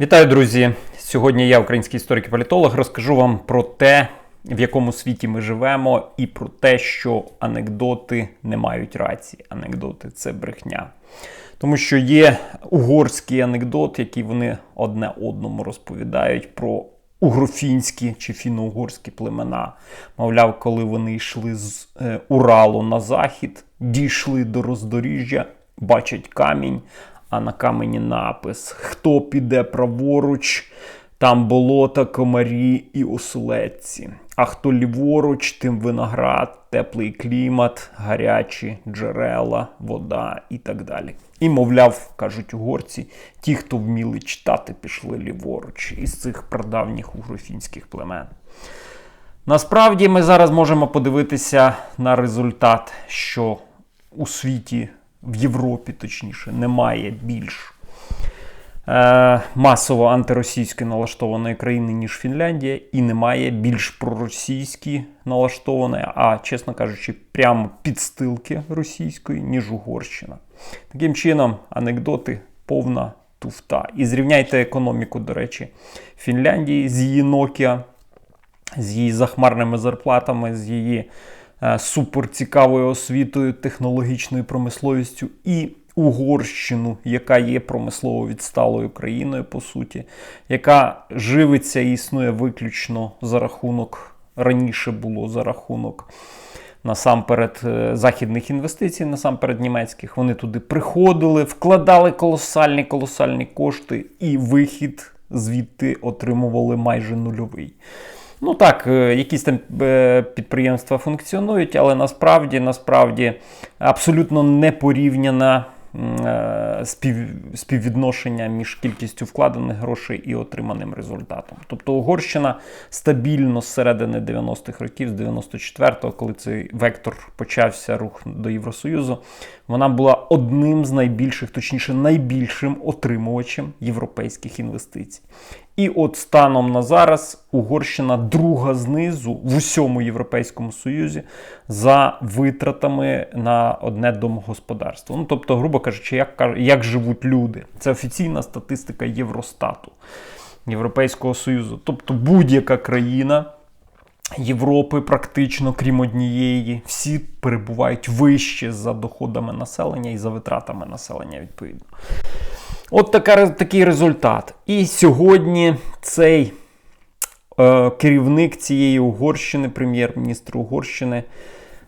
Вітаю, друзі! Сьогодні я, український історик і політолог, розкажу вам про те, в якому світі ми живемо, і про те, що анекдоти не мають рації. Анекдоти це брехня. Тому що є угорський анекдот, який вони одне одному розповідають про угрофінські чи фіно-угорські племена. Мовляв, коли вони йшли з е, Уралу на захід, дійшли до роздоріжжя, бачать камінь, а на камені напис: Хто піде праворуч, там болота, комарі і оселедці. А хто ліворуч, тим виноград, теплий клімат, гарячі джерела, вода і так далі. І, мовляв, кажуть угорці, ті, хто вміли читати, пішли ліворуч із цих прадавніх угрофінських племен. Насправді ми зараз можемо подивитися на результат, що у світі, в Європі, точніше, немає більш е, масово антиросійськи налаштованої країни, ніж Фінляндія, і немає більш проросійськи налаштованої, а, чесно кажучи, прямо підстилки російської, ніж Угорщина. Таким чином, анекдоти повна туфта. І зрівняйте економіку, до речі, Фінляндії з її Nokia, з її захмарними зарплатами, з її суперцікавою освітою, технологічною промисловістю і Угорщину, яка є промислово відсталою країною, по суті, яка живиться і існує виключно за рахунок, раніше було за рахунок. Насамперед е, західних інвестицій, насамперед німецьких, вони туди приходили, вкладали колосальні колосальні кошти, і вихід звідти отримували майже нульовий. Ну так, е, якісь там е, підприємства функціонують, але насправді насправді абсолютно не порівняна е, спів, співвідношення між кількістю вкладених грошей і отриманим результатом. Тобто Угорщина стабільно з середини 90-х років, з 94-го, коли цей вектор почався рух до Євросоюзу, вона була одним з найбільших, точніше, найбільшим отримувачем європейських інвестицій. І от станом на зараз Угорщина друга знизу в усьому Європейському Союзі за витратами на одне домогосподарство. Ну, тобто, грубо кажучи, як, як живуть люди. Це офіційна статистика Євростату Європейського Союзу. Тобто будь-яка країна. Європи, практично, крім однієї, всі перебувають вище за доходами населення і за витратами населення, відповідно. От така, такий результат. І сьогодні цей е, керівник цієї Угорщини, прем'єр-міністр Угорщини,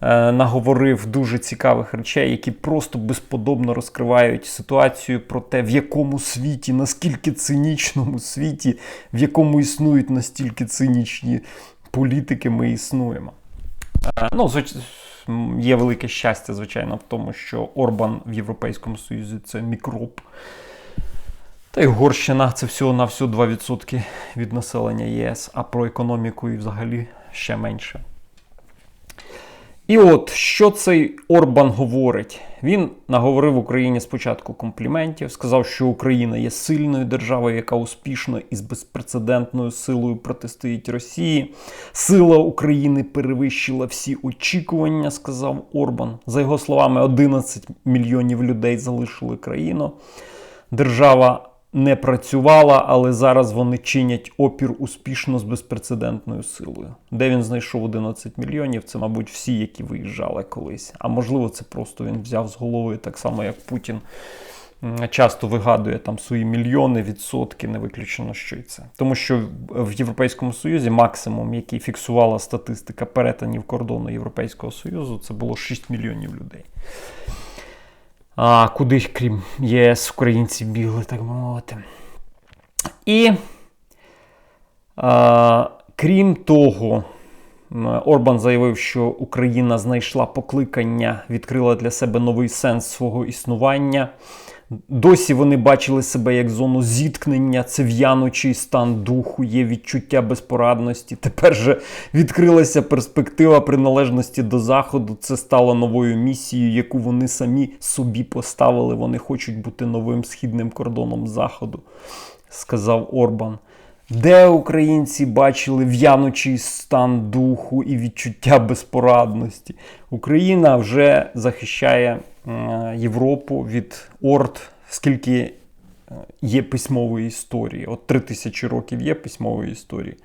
е, наговорив дуже цікавих речей, які просто безподобно розкривають ситуацію про те, в якому світі, наскільки цинічному світі, в якому існують настільки цинічні політики, ми існуємо. Е, Ну, є велике щастя, звичайно, в тому, що Орбан в Європейському Союзі це мікроб. Та й Угорщина це всього на всього 2% від населення ЄС, а про економіку і взагалі ще менше. І от що цей Орбан говорить? Він наговорив Україні спочатку компліментів, сказав, що Україна є сильною державою, яка успішно і з безпрецедентною силою протистоїть Росії. Сила України перевищила всі очікування, сказав Орбан. За його словами, 11 мільйонів людей залишили країну. Держава не працювала, але зараз вони чинять опір успішно з безпрецедентною силою. Де він знайшов 11 мільйонів? Це, мабуть, всі, які виїжджали колись. А можливо, це просто він взяв з голови, так само як Путін. Часто вигадує там свої мільйони, відсотки, не виключено, що й це. Тому що в Європейському Союзі максимум, який фіксувала статистика перетинів кордону Європейського Союзу, це було 6 мільйонів людей. А куди крім ЄС, українці бігли, так би мовити. І а, крім того, Орбан заявив, що Україна знайшла покликання, відкрила для себе новий сенс свого існування. Досі вони бачили себе як зону зіткнення, це в'янучий стан духу, є відчуття безпорадності. Тепер же відкрилася перспектива приналежності до Заходу. Це стало новою місією, яку вони самі собі поставили. Вони хочуть бути новим східним кордоном Заходу, сказав Орбан. Де українці бачили в'янучий стан духу і відчуття безпорадності? Україна вже захищає е, Європу від орд, скільки е, є письмової історії. От три тисячі років є письмової історії.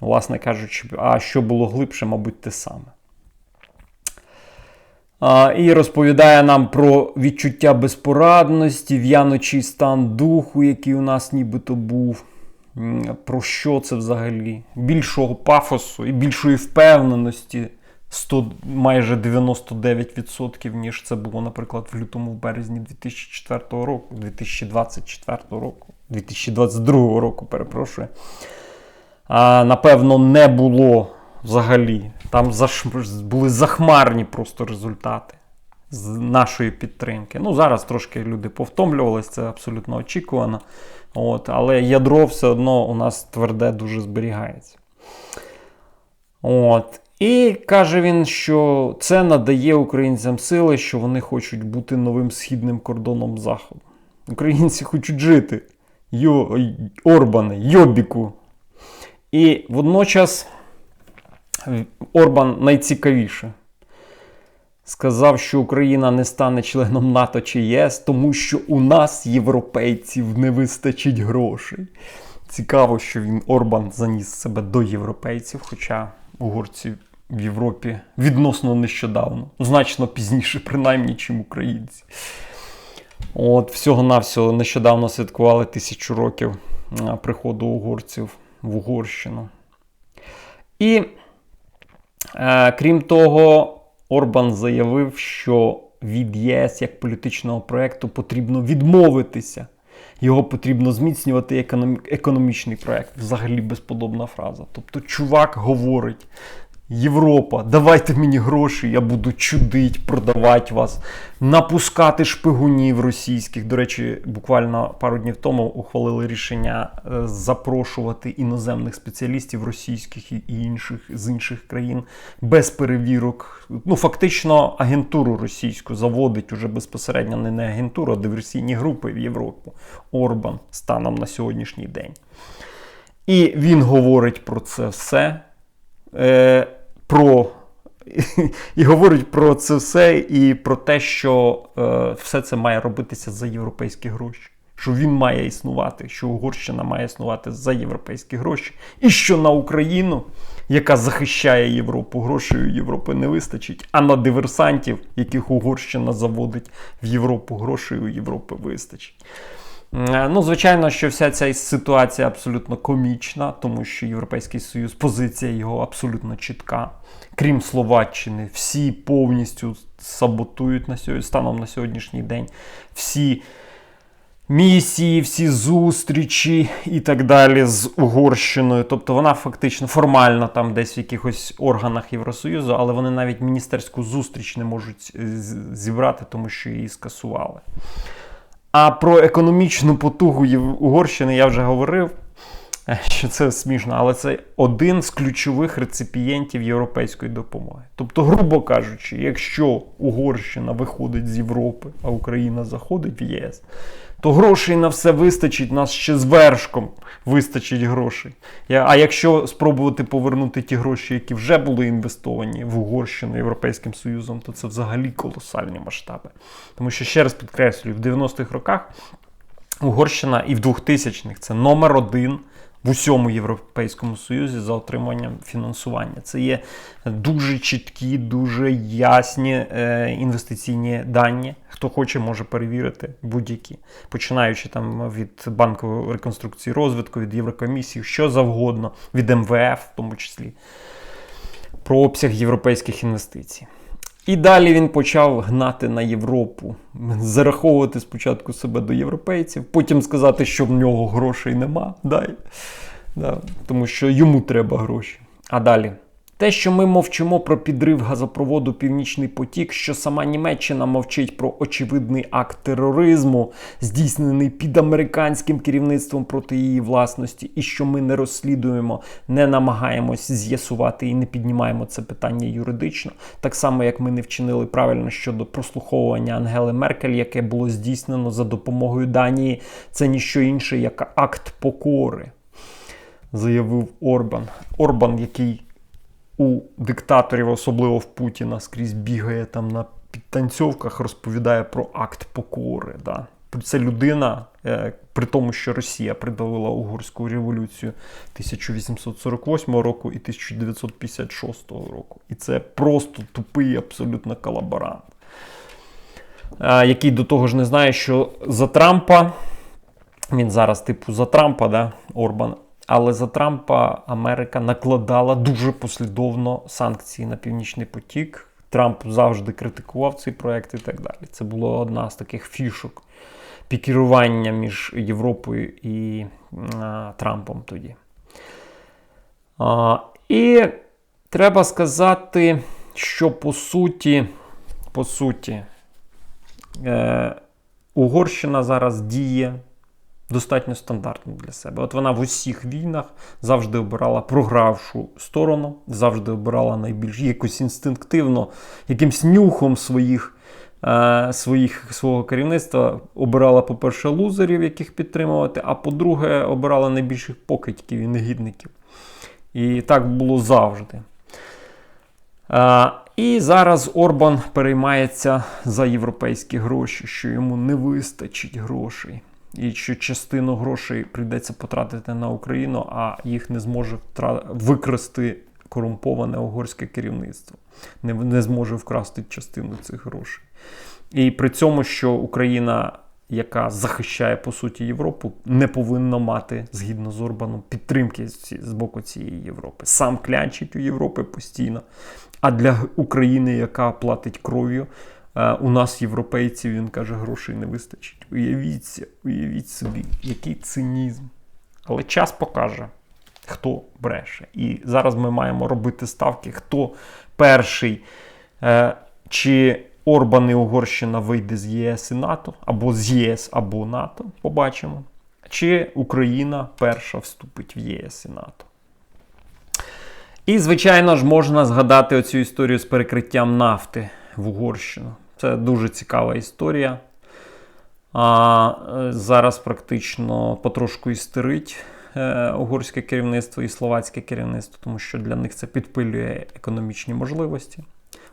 Власне кажучи, а що було глибше, мабуть, те саме. А, І розповідає нам про відчуття безпорадності, в'яночий стан духу, який у нас нібито був. Про що це взагалі? Більшого пафосу і більшої впевненості 100, майже 99%, ніж це було, наприклад, в лютому, в березні 2004 року, 2024 року, 2022 року, перепрошую. А, напевно, не було взагалі. Там заш... були захмарні просто результати з нашої підтримки. Ну, зараз трошки люди повтомлювалися, це абсолютно очікувано. От, але ядро все одно у нас тверде дуже зберігається. От. І каже він, що це надає українцям сили, що вони хочуть бути новим східним кордоном Заходу. Українці хочуть жити. Йо, Орбане, Йобіку. І водночас Орбан найцікавіше. Сказав, що Україна не стане членом НАТО чи ЄС, тому що у нас, європейців, не вистачить грошей. Цікаво, що він Орбан заніс себе до європейців, хоча угорці в Європі відносно нещодавно, значно пізніше, принаймні, чим українці. От, всього-навсього нещодавно святкували тисячу років приходу угорців в Угорщину. І е, крім того, Орбан заявив, що від ЄС як політичного проєкту потрібно відмовитися. Його потрібно зміцнювати економічний проєкт. Взагалі безподобна фраза. Тобто, чувак говорить: Європа, давайте мені гроші, я буду чудить, продавати вас, напускати шпигунів російських. До речі, буквально пару днів тому ухвалили рішення е, запрошувати іноземних спеціалістів російських і інших з інших країн без перевірок. Ну, фактично, агентуру російську заводить уже безпосередньо не не агентуру, а диверсійні групи в Європу. Орбан станом на сьогоднішній день. І він говорить про це все. Е, про і говорить про це все і про те, що е, все це має робитися за європейські гроші. Що він має існувати, що Угорщина має існувати за європейські гроші, і що на Україну, яка захищає Європу, грошей Європи не вистачить, а на диверсантів, яких Угорщина заводить в Європу, грошей Європи вистачить. Е, ну, звичайно, що вся ця ситуація абсолютно комічна, тому що Європейський Союз, позиція його абсолютно чітка. Крім Словаччини, всі повністю саботують на сьогодні, станом на сьогоднішній день. Всі місії, всі зустрічі і так далі з Угорщиною. Тобто вона фактично формально там десь в якихось органах Євросоюзу, але вони навіть міністерську зустріч не можуть зібрати, тому що її скасували. А про економічну потугу Угорщини я вже говорив, що це смішно, але це один з ключових реципієнтів європейської допомоги. Тобто, грубо кажучи, якщо Угорщина виходить з Європи, а Україна заходить в ЄС, то грошей на все вистачить, нас ще з вершком вистачить грошей. А якщо спробувати повернути ті гроші, які вже були інвестовані в Угорщину Європейським Союзом, то це взагалі колосальні масштаби. Тому що, ще раз підкреслюю, в 90-х роках Угорщина і в 2000-х це номер один в усьому Європейському Союзі за отриманням фінансування. Це є дуже чіткі, дуже ясні е, інвестиційні дані. Хто хоче, може перевірити будь-які, починаючи там від банку реконструкції розвитку, від Єврокомісії, що завгодно, від МВФ, в тому числі, про обсяг європейських інвестицій. І далі він почав гнати на Європу, зараховувати спочатку себе до європейців, потім сказати, що в нього грошей нема, дай. Да, тому що йому треба гроші. А далі. Те, що ми мовчимо про підрив газопроводу Північний Потік, що сама Німеччина мовчить про очевидний акт тероризму, здійснений під американським керівництвом проти її власності, і що ми не розслідуємо, не намагаємось з'ясувати і не піднімаємо це питання юридично, так само як ми не вчинили правильно щодо прослуховування Ангели Меркель, яке було здійснено за допомогою Данії, це ніщо інше як акт покори. Заявив Орбан. Орбан, який у диктаторів, особливо в Путіна, скрізь бігає там на підтанцьовках, розповідає про акт покори. Да? Це людина, е, при тому, що Росія придавила угорську революцію 1848 року і 1956 року. І це просто тупий абсолютно колаборант, е, який до того ж не знає, що за Трампа, він зараз, типу, за Трампа, да, Орбан. Але за Трампа Америка накладала дуже послідовно санкції на Північний потік. Трамп завжди критикував цей проект і так далі. Це була одна з таких фішок пікірування між Європою і а, Трампом тоді. А, І треба сказати, що по суті, по суті, е, Угорщина зараз діє достатньо стандартно для себе. От вона в усіх війнах завжди обирала програвшу сторону, завжди обирала найбільш якось інстинктивно, якимсь нюхом своїх. Е, своїх, свого керівництва обирала, по-перше, лузерів, яких підтримувати, а по-друге, обирала найбільших покидьків і негідників. І так було завжди. Е, І зараз Орбан переймається за європейські гроші, що йому не вистачить грошей і що частину грошей прийдеться потратити на Україну, а їх не зможе викрасти корумповане угорське керівництво, не, не зможе вкрасти частину цих грошей. І при цьому, що Україна. Яка захищає по суті Європу, не повинна мати згідно з Орбаном підтримки з боку цієї Європи. Сам клянчить у Європи постійно. А для України, яка платить кров'ю, у нас, європейців, він каже, грошей не вистачить. Уявіться, уявіть собі, який цинізм. Але час покаже, хто бреше. І зараз ми маємо робити ставки, хто перший, е, чи Орбан і Угорщина вийде з ЄС і НАТО, або з ЄС, або НАТО. Побачимо. Чи Україна перша вступить в ЄС і НАТО. І, звичайно ж, можна згадати оцю історію з перекриттям нафти в Угорщину. Це дуже цікава історія. А е, Зараз практично потрошку істерить е, угорське керівництво і словацьке керівництво, тому що для них це підпилює економічні можливості.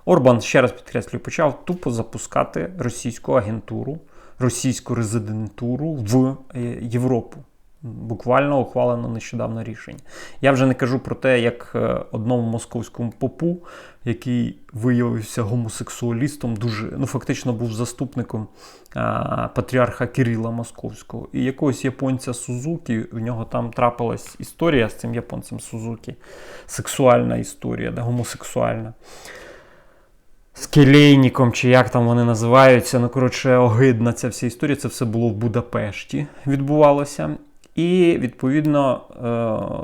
Орбан, ще раз підкреслюю, почав тупо запускати російську агентуру, російську резидентуру в е, Європу. Буквально ухвалено нещодавно рішення. Я вже не кажу про те, як е, одному московському попу, який виявився гомосексуалістом, дуже ну фактично був заступником а, патріарха Кирила Московського. І якогось японця Сузукі, у нього там трапилась історія з цим японцем Сузукі, сексуальна історія, да, гомосексуальна. З Келейніком, чи як там вони називаються, ну коротше, огидна ця вся історія. Це все було в Будапешті, відбувалося. І відповідно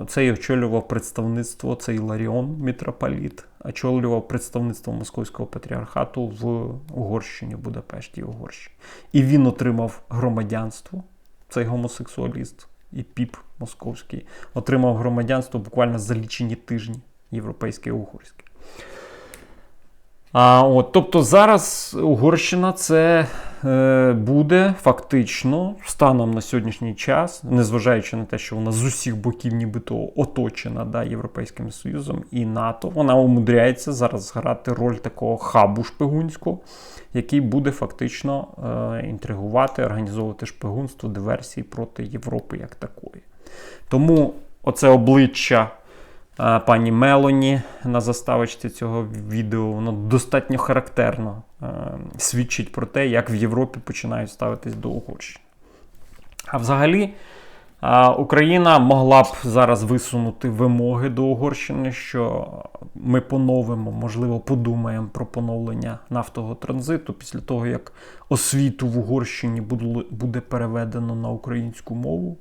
е, цей очолював представництво, цей Ларіон митрополіт, очолював представництво Московського патріархату в Угорщині, Будапешті і Угорщині. І він отримав громадянство, цей гомосексуаліст і піп московський, отримав громадянство буквально за лічені тижні європейське і угорське. А, от, Тобто зараз Угорщина це буде фактично станом на сьогоднішній час, незважаючи на те, що вона з усіх боків нібито оточена да, Європейським Союзом і НАТО, вона умудряється зараз грати роль такого хабу шпигунського, який буде фактично е, інтригувати, організовувати шпигунство, диверсії проти Європи як такої. Тому оце обличчя пані Мелоні на заставочці цього відео, воно достатньо характерно е, свідчить про те, як в Європі починають ставитись до Угорщини. А взагалі, Україна могла б зараз висунути вимоги до Угорщини, що ми поновимо, можливо, подумаємо про поновлення нафтового транзиту після того, як освіту в Угорщині буде переведено на українську мову.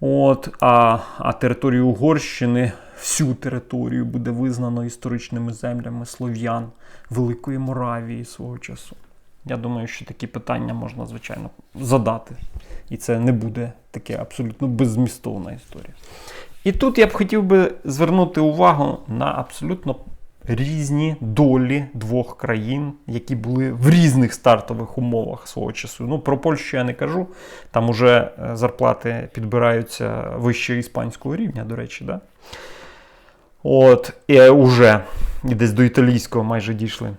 От, А а територію Угорщини, всю територію буде визнано історичними землями слов'ян Великої Моравії свого часу. Я думаю, що такі питання можна, звичайно, задати. І це не буде таке абсолютно беззмістовна історія. І тут я б хотів би звернути увагу на абсолютно різні долі двох країн, які були в різних стартових умовах свого часу. Ну, про Польщу я не кажу. Там уже е, зарплати підбираються вище іспанського рівня, до речі. Да? От, і уже і десь до італійського майже дійшли.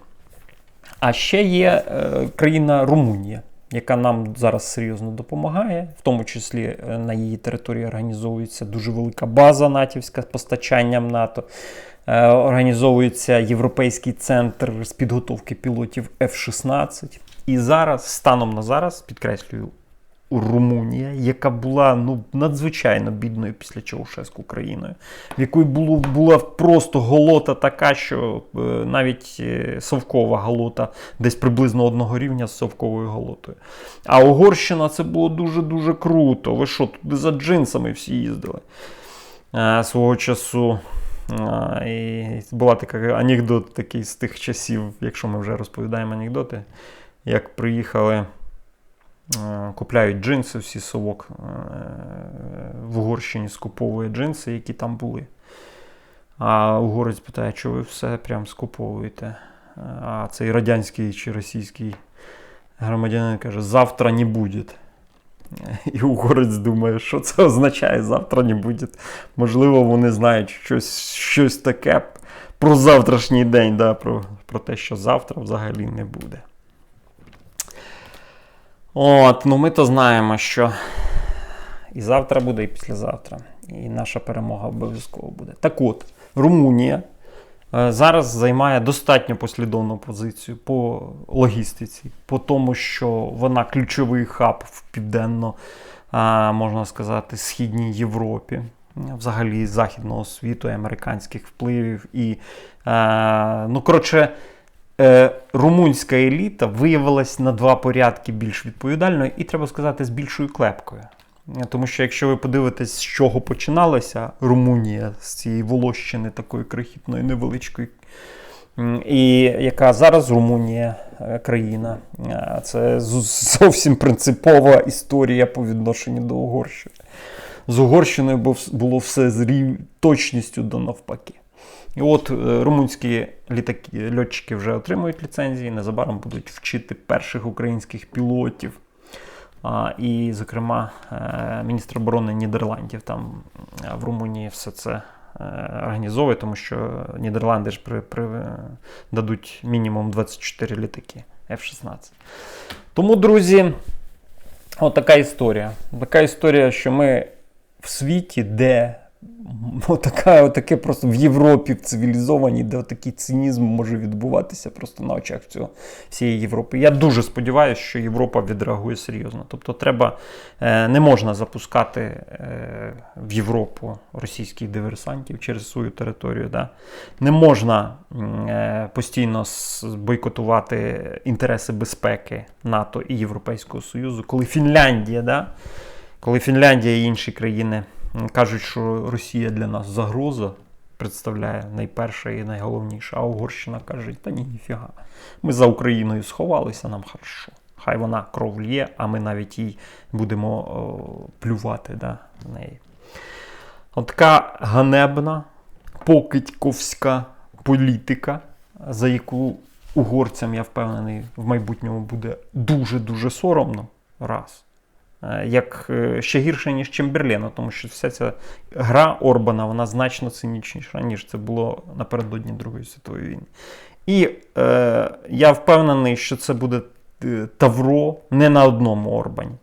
А ще є е, країна Румунія. Яка нам зараз серйозно допомагає, в тому числі е, на її території організовується дуже велика база натівська з постачанням НАТО. Е, Організовується Європейський центр з підготовки пілотів F-16. І зараз, станом на зараз, підкреслюю, Румунія, яка була ну, надзвичайно бідною після Чаушеску країною, в якої було, була просто голота така, що е, навіть е, совкова голота десь приблизно одного рівня з совковою голотою. А Угорщина це було дуже-дуже круто. Ви що, туди за джинсами всі їздили? Е, свого часу. А, і була така анекдот такий з тих часів, якщо ми вже розповідаємо анекдоти, як приїхали, е, купляють джинси, всі совок е, в Угорщині скуповує джинси, які там були. А угорець питає, що ви все прям скуповуєте. А цей радянський чи російський громадянин каже, завтра не буде. І угорець думає, що це означає, завтра не буде. Можливо, вони знають щось щось таке про завтрашній день, да, про, про те, що завтра взагалі не буде. От, ну ми то знаємо, що і завтра буде, і післязавтра. І наша перемога обов'язково буде. Так от, Румунія е, зараз займає достатньо послідовну позицію по логістиці, по тому, що вона ключовий хаб в південно, е, можна сказати, східній Європі. Взагалі західного світу, і американських впливів. І, е, ну, коротше, е, румунська еліта виявилась на два порядки більш відповідальною, і треба сказати, з більшою клепкою. Тому що якщо ви подивитесь, з чого починалася Румунія з цієї Волощини такої крихітної, невеличкої, і яка зараз Румунія е, країна, е, це зовсім принципова історія по відношенню до Угорщини. З Угорщиною було все з рів- точністю до навпаки. І от е, румунські літаки, льотчики вже отримують ліцензії, незабаром будуть вчити перших українських пілотів. А, і, зокрема, е, міністр оборони Нідерландів там е, в Румунії все це організовує, тому що Нідерланди ж при, при, дадуть мінімум 24 літаки F-16. Тому, друзі, от така історія. Така історія, що ми в світі, де Отака, отаке просто в Європі, в цивілізованій, де отакий цинізм може відбуватися просто на очах цього всієї Європи. Я дуже сподіваюся, що Європа відреагує серйозно. Тобто, треба е, не можна запускати е, в Європу російських диверсантів через свою територію. Да? Не можна е, постійно бойкотувати інтереси безпеки НАТО і Європейського Союзу, коли Фінляндія, да? коли Фінляндія і інші країни кажуть, що Росія для нас загроза представляє найперше і найголовніше, а Угорщина каже, та ні, ніфіга. Ми за Україною сховалися, нам хорошо. Хай вона кров лє, а ми навіть їй будемо о, плювати да, в неї. От така ганебна, покидьковська політика, за яку угорцям, я впевнений, в майбутньому буде дуже-дуже соромно. Раз. Е, Як е, ще гірше, ніж Чемберлена, тому що вся ця гра Орбана вона значно цинічніша, ніж це було напередодні Другої світової війни. І е, я впевнений, що це буде е, Тавро не на одному Орбані.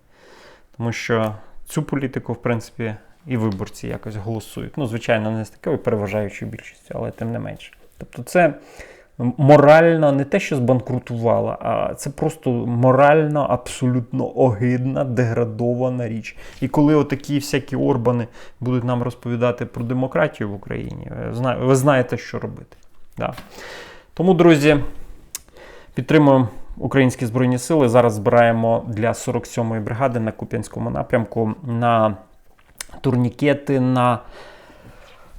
Тому що цю політику, в принципі, і виборці якось голосують. Ну, звичайно, не з такою переважаючою більшістю, але тим не менше. Тобто, це морально не те, що збанкрутувала, а це просто морально абсолютно огидна, деградована річ. І коли отакі всякі Орбани будуть нам розповідати про демократію в Україні, ви знаєте, що робити. Да. Тому, друзі, підтримуємо українські збройні сили. Зараз збираємо для 47-ї бригади на Куп'янському напрямку на турнікети, на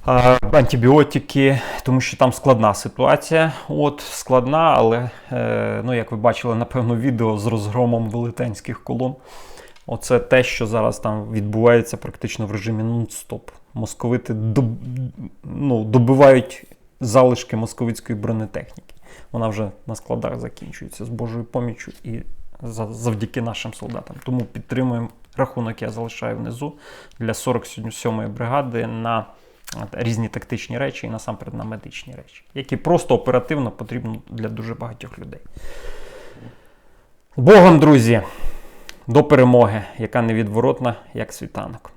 антибіотики, тому що там складна ситуація. От складна, але е, ну, як ви бачили, напевно, відео з розгромом велетенських колон. Оце те, що зараз там відбувається практично в режимі нон-стоп. Московити доб... ну, добивають залишки московицької бронетехніки. Вона вже на складах закінчується з Божою поміччю і за- завдяки нашим солдатам. Тому підтримуємо рахунок, я залишаю внизу для 47-ї бригади на різні тактичні речі і насамперед на медичні речі, які просто оперативно потрібні для дуже багатьох людей. Богом, друзі! до перемоги, яка невідворотна, як світанок.